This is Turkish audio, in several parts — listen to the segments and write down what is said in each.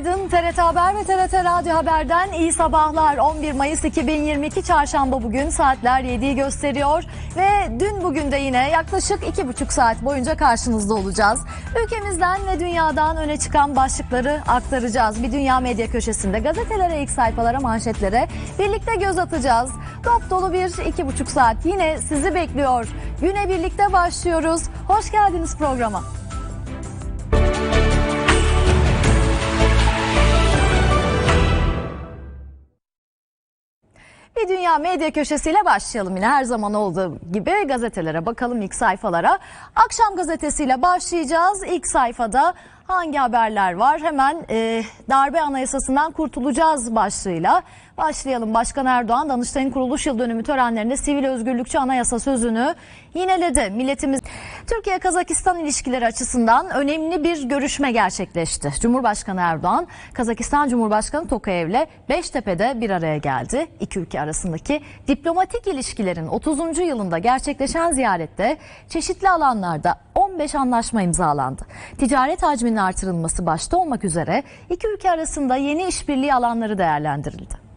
Günaydın TRT Haber ve TRT Radyo Haber'den iyi sabahlar. 11 Mayıs 2022 Çarşamba bugün saatler 7'yi gösteriyor ve dün bugün de yine yaklaşık 2,5 saat boyunca karşınızda olacağız. Ülkemizden ve dünyadan öne çıkan başlıkları aktaracağız. Bir dünya medya köşesinde gazetelere, ilk sayfalara, manşetlere birlikte göz atacağız. Dop dolu bir 2,5 saat yine sizi bekliyor. Güne birlikte başlıyoruz. Hoş geldiniz programa. Bir dünya medya köşesiyle başlayalım yine her zaman olduğu gibi gazetelere bakalım ilk sayfalara. Akşam gazetesiyle başlayacağız. İlk sayfada hangi haberler var? Hemen e, darbe anayasasından kurtulacağız başlığıyla başlayalım. Başkan Erdoğan Danıştay'ın kuruluş yıl dönümü törenlerinde sivil özgürlükçü anayasa sözünü yineledi. Milletimiz Türkiye-Kazakistan ilişkileri açısından önemli bir görüşme gerçekleşti. Cumhurbaşkanı Erdoğan, Kazakistan Cumhurbaşkanı Tokayev'le Beştepe'de bir araya geldi. İki ülke arasındaki diplomatik ilişkilerin 30. yılında gerçekleşen ziyarette çeşitli alanlarda 15 anlaşma imzalandı. Ticaret hacminin artırılması başta olmak üzere iki ülke arasında yeni işbirliği alanları değerlendirildi.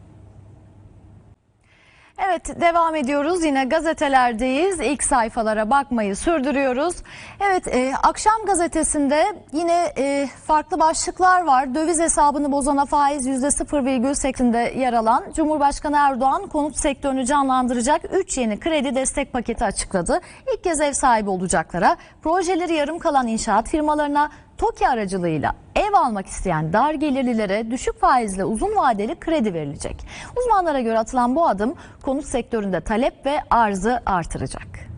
Evet devam ediyoruz yine gazetelerdeyiz ilk sayfalara bakmayı sürdürüyoruz. Evet e, akşam gazetesinde yine e, farklı başlıklar var. Döviz hesabını bozana faiz %0,8'inde yer alan Cumhurbaşkanı Erdoğan konut sektörünü canlandıracak 3 yeni kredi destek paketi açıkladı. İlk kez ev sahibi olacaklara projeleri yarım kalan inşaat firmalarına TOKİ aracılığıyla ev almak isteyen dar gelirlilere düşük faizle uzun vadeli kredi verilecek. Uzmanlara göre atılan bu adım konut sektöründe talep ve arzı artıracak.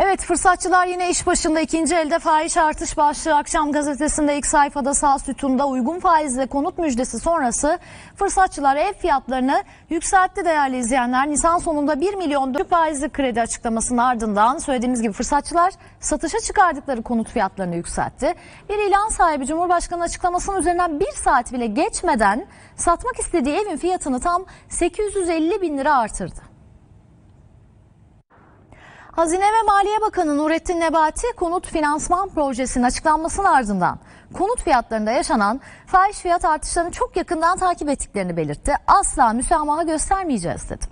Evet fırsatçılar yine iş başında ikinci elde fahiş artış başlığı akşam gazetesinde ilk sayfada sağ sütunda uygun faizle konut müjdesi sonrası fırsatçılar ev fiyatlarını yükseltti değerli izleyenler. Nisan sonunda 1 milyon faizli kredi açıklamasının ardından söylediğimiz gibi fırsatçılar satışa çıkardıkları konut fiyatlarını yükseltti. Bir ilan sahibi Cumhurbaşkanı açıklamasının üzerinden bir saat bile geçmeden satmak istediği evin fiyatını tam 850 bin lira artırdı. Hazine ve Maliye Bakanı Nurettin Nebati konut finansman projesinin açıklanmasının ardından konut fiyatlarında yaşanan fahiş fiyat artışlarını çok yakından takip ettiklerini belirtti. Asla müsamaha göstermeyeceğiz dedi.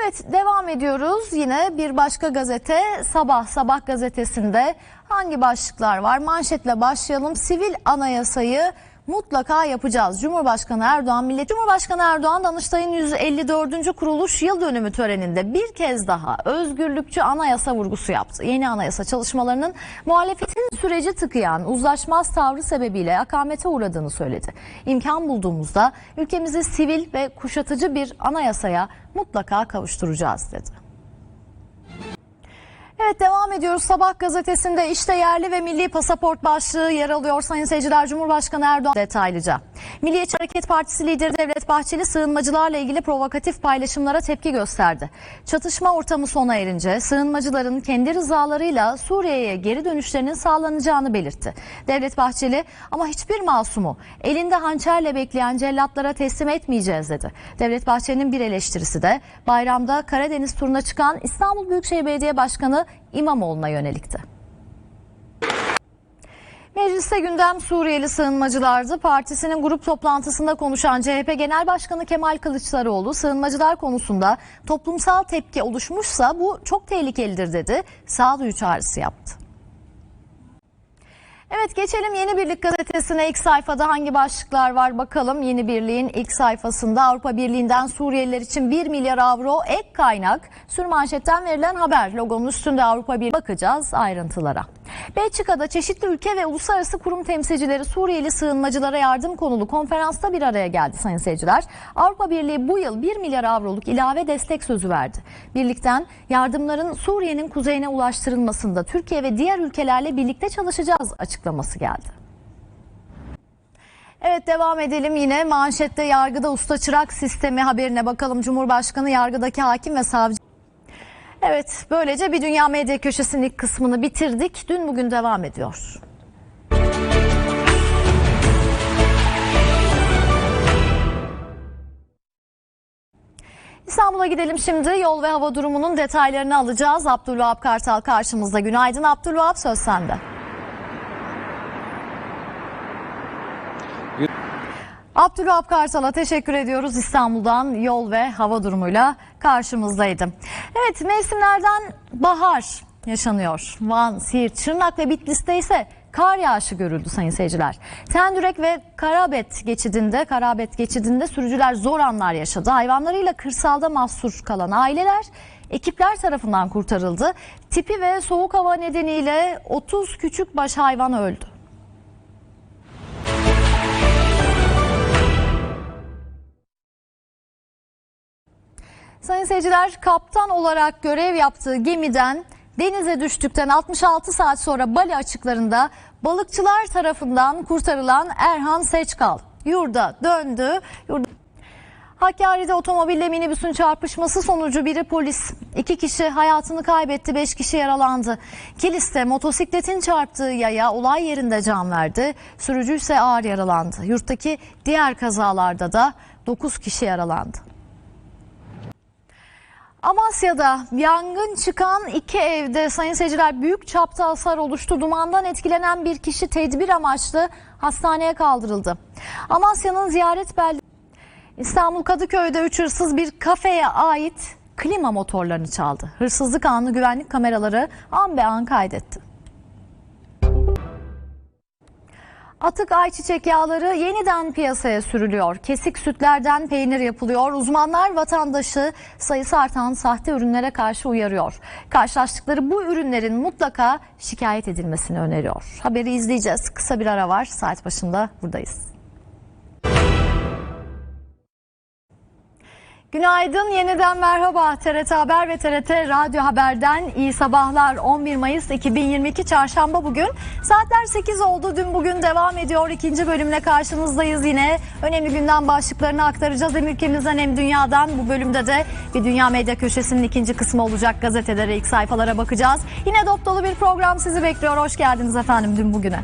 Evet devam ediyoruz. Yine bir başka gazete Sabah Sabah gazetesinde hangi başlıklar var? Manşetle başlayalım. Sivil anayasayı mutlaka yapacağız. Cumhurbaşkanı Erdoğan, Millet Cumhurbaşkanı Erdoğan Danıştay'ın 154. kuruluş yıl dönümü töreninde bir kez daha özgürlükçü anayasa vurgusu yaptı. Yeni anayasa çalışmalarının muhalefetin süreci tıkayan uzlaşmaz tavrı sebebiyle akamete uğradığını söyledi. İmkan bulduğumuzda ülkemizi sivil ve kuşatıcı bir anayasaya mutlaka kavuşturacağız dedi. Evet devam ediyoruz. Sabah gazetesinde işte yerli ve milli pasaport başlığı yer alıyor. Sayın seyirciler Cumhurbaşkanı Erdoğan detaylıca. Milliyetçi Hareket Partisi lideri Devlet Bahçeli sığınmacılarla ilgili provokatif paylaşımlara tepki gösterdi. Çatışma ortamı sona erince sığınmacıların kendi rızalarıyla Suriye'ye geri dönüşlerinin sağlanacağını belirtti. Devlet Bahçeli ama hiçbir masumu elinde hançerle bekleyen cellatlara teslim etmeyeceğiz dedi. Devlet Bahçeli'nin bir eleştirisi de bayramda Karadeniz turuna çıkan İstanbul Büyükşehir Belediye Başkanı İmamoğlu'na yönelikti. Mecliste gündem Suriyeli sığınmacılardı. Partisinin grup toplantısında konuşan CHP Genel Başkanı Kemal Kılıçdaroğlu sığınmacılar konusunda toplumsal tepki oluşmuşsa bu çok tehlikelidir dedi. Sağduyu çağrısı yaptı. Evet geçelim Yeni Birlik gazetesine ilk sayfada hangi başlıklar var bakalım. Yeni Birlik'in ilk sayfasında Avrupa Birliği'nden Suriyeliler için 1 milyar avro ek kaynak. Sürmanşetten verilen haber logonun üstünde Avrupa Birliği bakacağız ayrıntılara. Belçika'da çeşitli ülke ve uluslararası kurum temsilcileri Suriyeli sığınmacılara yardım konulu konferansta bir araya geldi sayın seyirciler. Avrupa Birliği bu yıl 1 milyar avroluk ilave destek sözü verdi. Birlikten yardımların Suriye'nin kuzeyine ulaştırılmasında Türkiye ve diğer ülkelerle birlikte çalışacağız açıklaması geldi. Evet devam edelim yine manşette yargıda usta çırak sistemi haberine bakalım. Cumhurbaşkanı yargıdaki hakim ve savcı Evet böylece bir dünya medya köşesinin ilk kısmını bitirdik. Dün bugün devam ediyor. İstanbul'a gidelim şimdi. Yol ve hava durumunun detaylarını alacağız. Abdülvahap Kartal karşımızda. Günaydın Abdülvahap söz sende. Abdülhap Kartal'a teşekkür ediyoruz. İstanbul'dan yol ve hava durumuyla karşımızdaydı. Evet mevsimlerden bahar yaşanıyor. Van, Siirt, Şırnak ve Bitlis'te ise kar yağışı görüldü sayın seyirciler. Tendürek ve Karabet geçidinde, Karabet geçidinde sürücüler zor anlar yaşadı. Hayvanlarıyla kırsalda mahsur kalan aileler ekipler tarafından kurtarıldı. Tipi ve soğuk hava nedeniyle 30 küçük baş hayvan öldü. Sayın seyirciler kaptan olarak görev yaptığı gemiden denize düştükten 66 saat sonra Bali açıklarında balıkçılar tarafından kurtarılan Erhan Seçkal yurda döndü. Yurda... Hakkari'de otomobille minibüsün çarpışması sonucu biri polis. iki kişi hayatını kaybetti, beş kişi yaralandı. Kilis'te motosikletin çarptığı yaya olay yerinde can verdi. Sürücü ise ağır yaralandı. Yurttaki diğer kazalarda da 9 kişi yaralandı. Amasya'da yangın çıkan iki evde sayın seyirciler büyük çapta hasar oluştu. Dumandan etkilenen bir kişi tedbir amaçlı hastaneye kaldırıldı. Amasya'nın ziyaret beldesi İstanbul Kadıköy'de üç hırsız bir kafeye ait klima motorlarını çaldı. Hırsızlık anı güvenlik kameraları an be an kaydetti. Atık ayçiçek yağları yeniden piyasaya sürülüyor. Kesik sütlerden peynir yapılıyor. Uzmanlar vatandaşı sayısı artan sahte ürünlere karşı uyarıyor. Karşılaştıkları bu ürünlerin mutlaka şikayet edilmesini öneriyor. Haberi izleyeceğiz. Kısa bir ara var. Saat başında buradayız. Günaydın, yeniden merhaba. TRT Haber ve TRT Radyo Haber'den iyi sabahlar. 11 Mayıs 2022 Çarşamba bugün. Saatler 8 oldu. Dün bugün devam ediyor. İkinci bölümle karşınızdayız yine. Önemli gündem başlıklarını aktaracağız hem ülkemizden hem dünyadan. Bu bölümde de bir Dünya Medya Köşesi'nin ikinci kısmı olacak. Gazetelere, ilk sayfalara bakacağız. Yine dop dolu bir program sizi bekliyor. Hoş geldiniz efendim dün bugüne.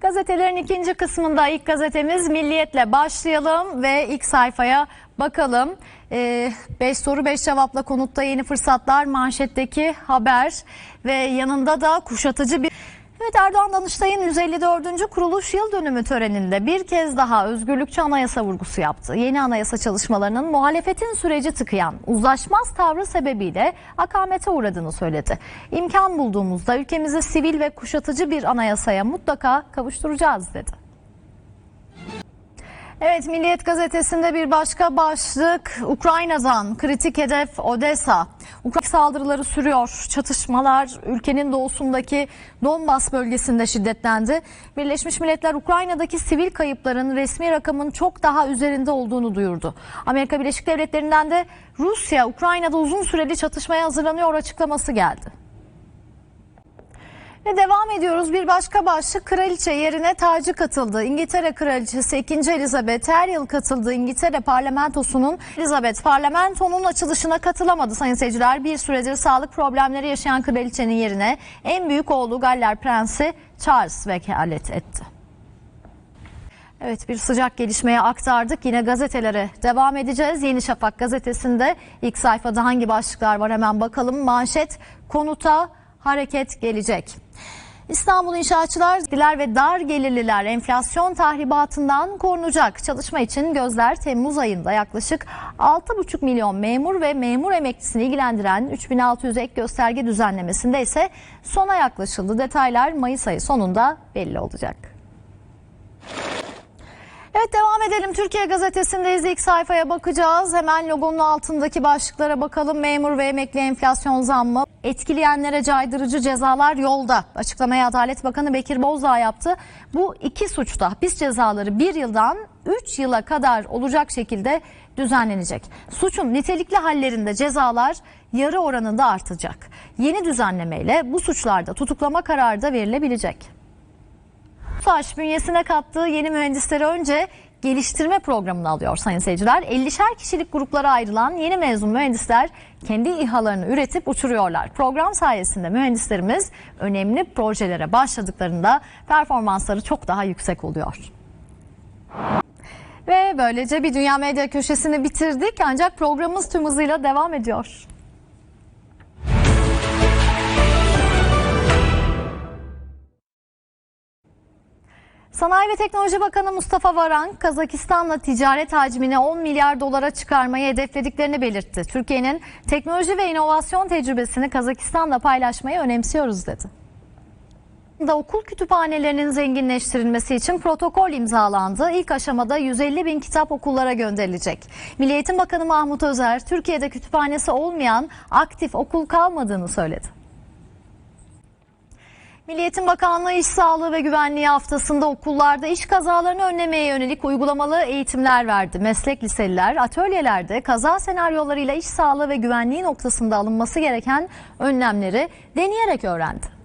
Gazetelerin ikinci kısmında ilk gazetemiz Milliyet'le başlayalım ve ilk sayfaya bakalım. 5 ee, soru 5 cevapla konutta yeni fırsatlar manşetteki haber ve yanında da kuşatıcı bir... Evet Erdoğan Danıştay'ın 154. kuruluş yıl dönümü töreninde bir kez daha özgürlükçü anayasa vurgusu yaptı. Yeni anayasa çalışmalarının muhalefetin süreci tıkayan uzlaşmaz tavrı sebebiyle akamete uğradığını söyledi. İmkan bulduğumuzda ülkemizi sivil ve kuşatıcı bir anayasaya mutlaka kavuşturacağız dedi. Evet Milliyet gazetesinde bir başka başlık Ukrayna'dan kritik hedef Odessa. Ukrayna saldırıları sürüyor. Çatışmalar ülkenin doğusundaki Donbas bölgesinde şiddetlendi. Birleşmiş Milletler Ukrayna'daki sivil kayıpların resmi rakamın çok daha üzerinde olduğunu duyurdu. Amerika Birleşik Devletleri'nden de Rusya Ukrayna'da uzun süreli çatışmaya hazırlanıyor açıklaması geldi. Ve devam ediyoruz. Bir başka başlık kraliçe yerine tacı katıldı. İngiltere kraliçesi 2. Elizabeth her yıl katıldığı İngiltere parlamentosunun Elizabeth parlamentonun açılışına katılamadı sayın seyirciler. Bir süredir sağlık problemleri yaşayan kraliçenin yerine en büyük oğlu Galler Prensi Charles vekalet etti. Evet bir sıcak gelişmeye aktardık. Yine gazetelere devam edeceğiz. Yeni Şafak gazetesinde ilk sayfada hangi başlıklar var hemen bakalım. Manşet konuta hareket gelecek. İstanbul İnşaatçılar diler ve dar gelirliler enflasyon tahribatından korunacak. Çalışma için gözler Temmuz ayında yaklaşık 6,5 milyon memur ve memur emeklisini ilgilendiren 3600 ek gösterge düzenlemesinde ise sona yaklaşıldı. Detaylar Mayıs ayı sonunda belli olacak. Evet devam edelim. Türkiye Gazetesi'ndeyiz. İlk sayfaya bakacağız. Hemen logonun altındaki başlıklara bakalım. Memur ve emekli enflasyon zammı etkileyenlere caydırıcı cezalar yolda. Açıklamayı Adalet Bakanı Bekir Bozdağ yaptı. Bu iki suçta hapis cezaları bir yıldan 3 yıla kadar olacak şekilde düzenlenecek. Suçun nitelikli hallerinde cezalar yarı oranında artacak. Yeni düzenlemeyle bu suçlarda tutuklama kararı da verilebilecek. TUSAŞ bünyesine kattığı yeni mühendisleri önce geliştirme programını alıyor sayın seyirciler. 50'şer kişilik gruplara ayrılan yeni mezun mühendisler kendi İHA'larını üretip uçuruyorlar. Program sayesinde mühendislerimiz önemli projelere başladıklarında performansları çok daha yüksek oluyor. Ve böylece bir Dünya Medya köşesini bitirdik ancak programımız tüm hızıyla devam ediyor. Sanayi ve Teknoloji Bakanı Mustafa Varank, Kazakistan'la ticaret hacmini 10 milyar dolara çıkarmayı hedeflediklerini belirtti. Türkiye'nin teknoloji ve inovasyon tecrübesini Kazakistan'la paylaşmayı önemsiyoruz dedi. Da okul kütüphanelerinin zenginleştirilmesi için protokol imzalandı. İlk aşamada 150 bin kitap okullara gönderilecek. Milli Eğitim Bakanı Mahmut Özer, Türkiye'de kütüphanesi olmayan aktif okul kalmadığını söyledi. Milli Eğitim Bakanlığı İş Sağlığı ve Güvenliği haftasında okullarda iş kazalarını önlemeye yönelik uygulamalı eğitimler verdi. Meslek liseliler atölyelerde kaza senaryolarıyla iş sağlığı ve güvenliği noktasında alınması gereken önlemleri deneyerek öğrendi.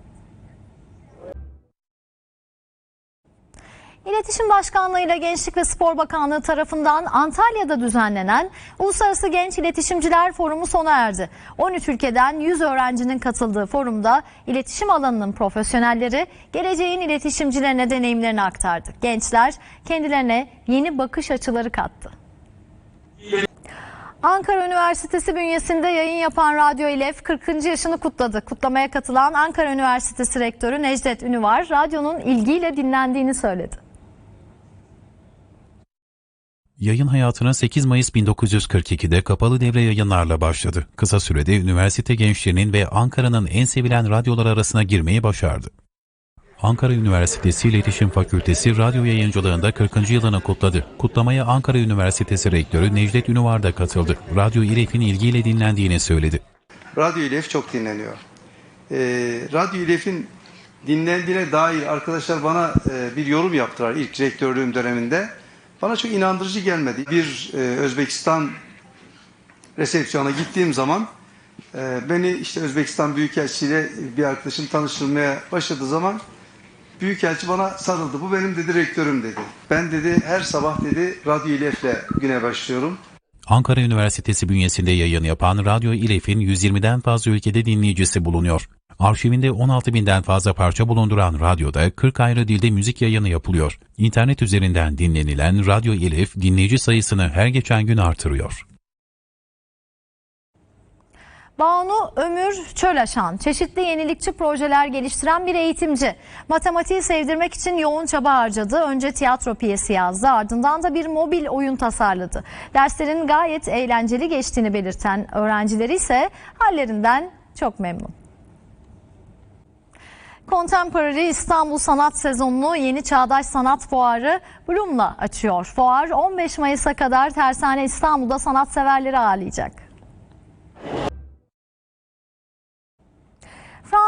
İletişim Başkanlığı ile Gençlik ve Spor Bakanlığı tarafından Antalya'da düzenlenen Uluslararası Genç İletişimciler Forumu sona erdi. 13 ülkeden 100 öğrencinin katıldığı forumda iletişim alanının profesyonelleri geleceğin iletişimcilerine deneyimlerini aktardı. Gençler kendilerine yeni bakış açıları kattı. Ankara Üniversitesi bünyesinde yayın yapan Radyo İlef 40. yaşını kutladı. Kutlamaya katılan Ankara Üniversitesi Rektörü Necdet Ünüvar, radyonun ilgiyle dinlendiğini söyledi. Yayın hayatına 8 Mayıs 1942'de kapalı devre yayınlarla başladı. Kısa sürede üniversite gençlerinin ve Ankara'nın en sevilen radyolar arasına girmeyi başardı. Ankara Üniversitesi İletişim Fakültesi radyo yayıncılığında 40. yılını kutladı. Kutlamaya Ankara Üniversitesi Rektörü Necdet Ünüvar da katıldı. Radyo İLEF'in ilgiyle dinlendiğini söyledi. Radyo İlef çok dinleniyor. Ee, Radyo İlef'in dinlendiğine dair arkadaşlar bana e, bir yorum yaptılar ilk rektörlüğüm döneminde. Bana çok inandırıcı gelmedi. Bir e, Özbekistan resepsiyona gittiğim zaman e, beni işte Özbekistan Büyükelçisiyle bir arkadaşım tanıştırmaya başladığı zaman Büyükelçi bana sarıldı. Bu benim dedi rektörüm dedi. Ben dedi her sabah dedi Radyo İlef'le güne başlıyorum. Ankara Üniversitesi bünyesinde yayın yapan Radyo İLEF'in 120'den fazla ülkede dinleyicisi bulunuyor. Arşivinde 16 binden fazla parça bulunduran radyoda 40 ayrı dilde müzik yayını yapılıyor. İnternet üzerinden dinlenilen Radyo İLEF dinleyici sayısını her geçen gün artırıyor. Banu Ömür Çölaşan, çeşitli yenilikçi projeler geliştiren bir eğitimci. Matematiği sevdirmek için yoğun çaba harcadı. Önce tiyatro piyesi yazdı, ardından da bir mobil oyun tasarladı. Derslerin gayet eğlenceli geçtiğini belirten öğrencileri ise hallerinden çok memnun. Contemporary İstanbul Sanat Sezonunu Yeni Çağdaş Sanat Fuarı Bloom'la açıyor. Fuar 15 Mayıs'a kadar Tersane İstanbul'da sanatseverleri ağırlayacak.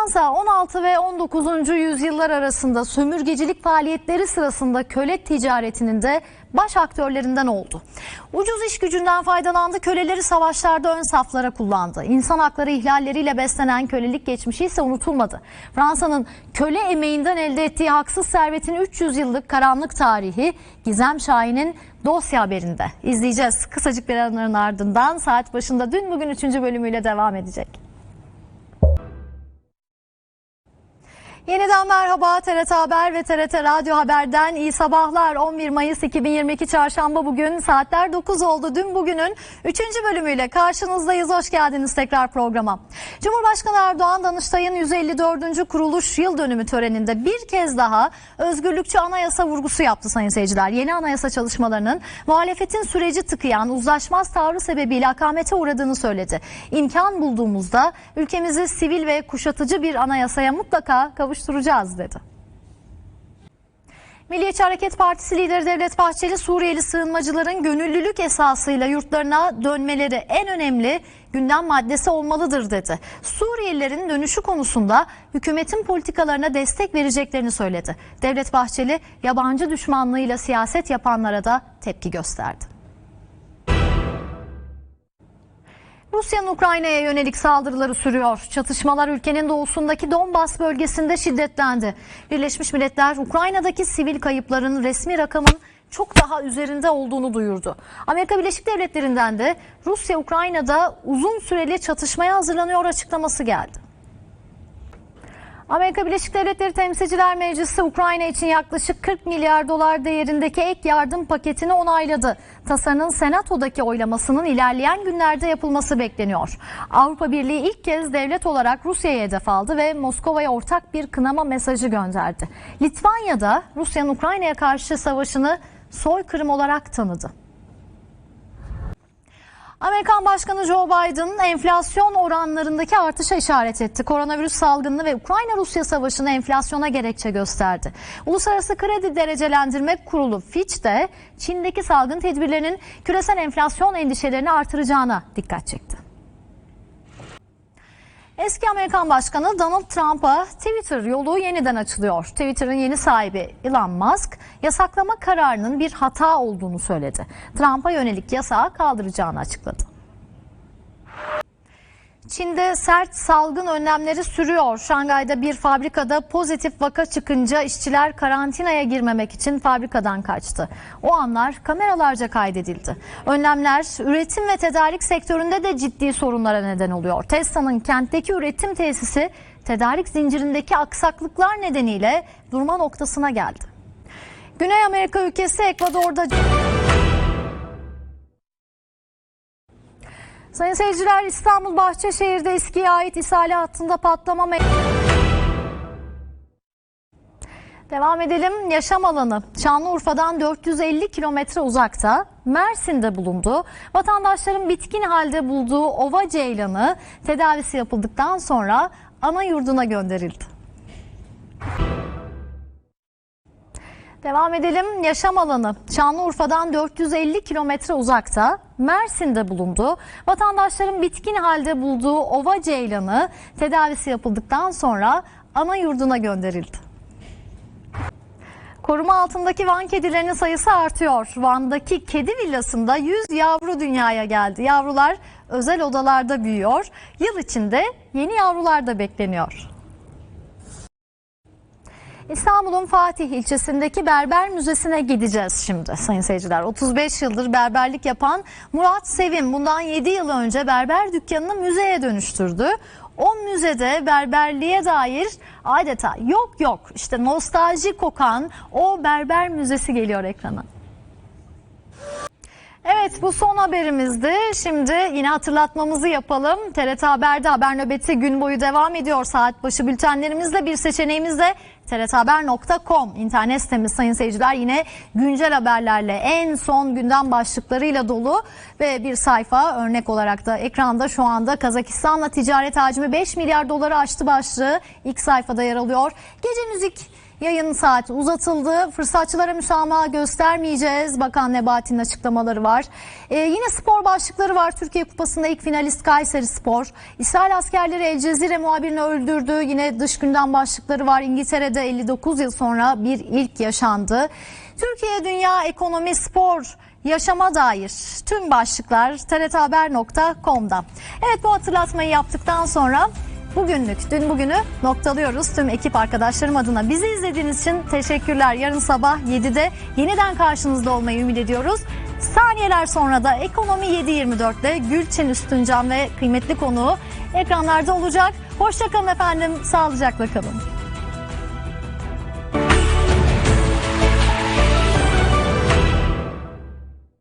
Fransa 16 ve 19. yüzyıllar arasında sömürgecilik faaliyetleri sırasında köle ticaretinin de baş aktörlerinden oldu. Ucuz iş gücünden faydalandı, köleleri savaşlarda ön saflara kullandı. İnsan hakları ihlalleriyle beslenen kölelik geçmişi ise unutulmadı. Fransa'nın köle emeğinden elde ettiği haksız servetin 300 yıllık karanlık tarihi Gizem Şahin'in dosya haberinde. İzleyeceğiz. Kısacık bir aranın ardından saat başında dün bugün 3. bölümüyle devam edecek. Yeniden merhaba TRT Haber ve TRT Radyo Haber'den iyi sabahlar. 11 Mayıs 2022 Çarşamba bugün saatler 9 oldu. Dün bugünün 3. bölümüyle karşınızdayız. Hoş geldiniz tekrar programa. Cumhurbaşkanı Erdoğan Danıştay'ın 154. kuruluş yıl dönümü töreninde bir kez daha özgürlükçü anayasa vurgusu yaptı sayın seyirciler. Yeni anayasa çalışmalarının muhalefetin süreci tıkayan uzlaşmaz tavrı sebebiyle akamete uğradığını söyledi. İmkan bulduğumuzda ülkemizi sivil ve kuşatıcı bir anayasaya mutlaka kavuşturacağız dedi. Milliyetçi Hareket Partisi lideri Devlet Bahçeli Suriyeli sığınmacıların gönüllülük esasıyla yurtlarına dönmeleri en önemli gündem maddesi olmalıdır dedi. Suriyelilerin dönüşü konusunda hükümetin politikalarına destek vereceklerini söyledi. Devlet Bahçeli yabancı düşmanlığıyla siyaset yapanlara da tepki gösterdi. Rusya'nın Ukrayna'ya yönelik saldırıları sürüyor. Çatışmalar ülkenin doğusundaki Donbas bölgesinde şiddetlendi. Birleşmiş Milletler Ukrayna'daki sivil kayıpların resmi rakamın çok daha üzerinde olduğunu duyurdu. Amerika Birleşik Devletleri'nden de Rusya Ukrayna'da uzun süreli çatışmaya hazırlanıyor açıklaması geldi. Amerika Birleşik Devletleri Temsilciler Meclisi Ukrayna için yaklaşık 40 milyar dolar değerindeki ek yardım paketini onayladı. Tasarının Senato'daki oylamasının ilerleyen günlerde yapılması bekleniyor. Avrupa Birliği ilk kez devlet olarak Rusya'ya hedef aldı ve Moskova'ya ortak bir kınama mesajı gönderdi. Litvanya'da Rusya'nın Ukrayna'ya karşı savaşını soykırım olarak tanıdı. Amerikan Başkanı Joe Biden enflasyon oranlarındaki artışa işaret etti. Koronavirüs salgını ve Ukrayna-Rusya savaşını enflasyona gerekçe gösterdi. Uluslararası Kredi Derecelendirme Kurulu Fitch de Çin'deki salgın tedbirlerinin küresel enflasyon endişelerini artıracağına dikkat çekti. Eski Amerikan Başkanı Donald Trump'a Twitter yolu yeniden açılıyor. Twitter'ın yeni sahibi Elon Musk yasaklama kararının bir hata olduğunu söyledi. Trump'a yönelik yasağı kaldıracağını açıkladı. Çin'de sert salgın önlemleri sürüyor. Şangay'da bir fabrikada pozitif vaka çıkınca işçiler karantinaya girmemek için fabrikadan kaçtı. O anlar kameralarca kaydedildi. Önlemler üretim ve tedarik sektöründe de ciddi sorunlara neden oluyor. Tesla'nın kentteki üretim tesisi tedarik zincirindeki aksaklıklar nedeniyle durma noktasına geldi. Güney Amerika ülkesi Ekvador'da Sayın seyirciler İstanbul Bahçeşehir'de eskiye ait ishale hattında patlama Devam edelim. Yaşam alanı Şanlıurfa'dan 450 kilometre uzakta Mersin'de bulundu. Vatandaşların bitkin halde bulduğu ova ceylanı tedavisi yapıldıktan sonra ana yurduna gönderildi. Devam edelim. Yaşam alanı Şanlıurfa'dan 450 kilometre uzakta Mersin'de bulundu. Vatandaşların bitkin halde bulduğu ova ceylanı tedavisi yapıldıktan sonra ana yurduna gönderildi. Koruma altındaki Van kedilerinin sayısı artıyor. Van'daki kedi villasında 100 yavru dünyaya geldi. Yavrular özel odalarda büyüyor. Yıl içinde yeni yavrular da bekleniyor. İstanbul'un Fatih ilçesindeki Berber Müzesi'ne gideceğiz şimdi sayın seyirciler. 35 yıldır berberlik yapan Murat Sevim bundan 7 yıl önce berber dükkanını müzeye dönüştürdü. O müzede berberliğe dair adeta yok yok işte nostalji kokan o berber müzesi geliyor ekrana. Evet bu son haberimizdi. Şimdi yine hatırlatmamızı yapalım. TRT Haber'de haber nöbeti gün boyu devam ediyor. Saat başı bültenlerimizle bir seçeneğimiz de trthaber.com internet sitemiz sayın seyirciler yine güncel haberlerle en son gündem başlıklarıyla dolu ve bir sayfa örnek olarak da ekranda şu anda Kazakistan'la ticaret hacmi 5 milyar doları aştı başlığı ilk sayfada yer alıyor. Gece müzik Yayın saati uzatıldı. Fırsatçılara müsamaha göstermeyeceğiz. Bakan Nebati'nin açıklamaları var. Ee, yine spor başlıkları var. Türkiye Kupası'nda ilk finalist Kayseri Spor. İsrail askerleri El Cezire muhabirini öldürdü. Yine dış gündem başlıkları var. İngiltere'de 59 yıl sonra bir ilk yaşandı. Türkiye Dünya Ekonomi Spor yaşama dair tüm başlıklar trthaber.com'da. Evet bu hatırlatmayı yaptıktan sonra Bugünlük, dün bugünü noktalıyoruz. Tüm ekip arkadaşlarım adına bizi izlediğiniz için teşekkürler. Yarın sabah 7'de yeniden karşınızda olmayı ümit ediyoruz. Saniyeler sonra da Ekonomi 7.24'te Gülçin Üstüncan ve kıymetli konuğu ekranlarda olacak. Hoşçakalın efendim, sağlıcakla kalın.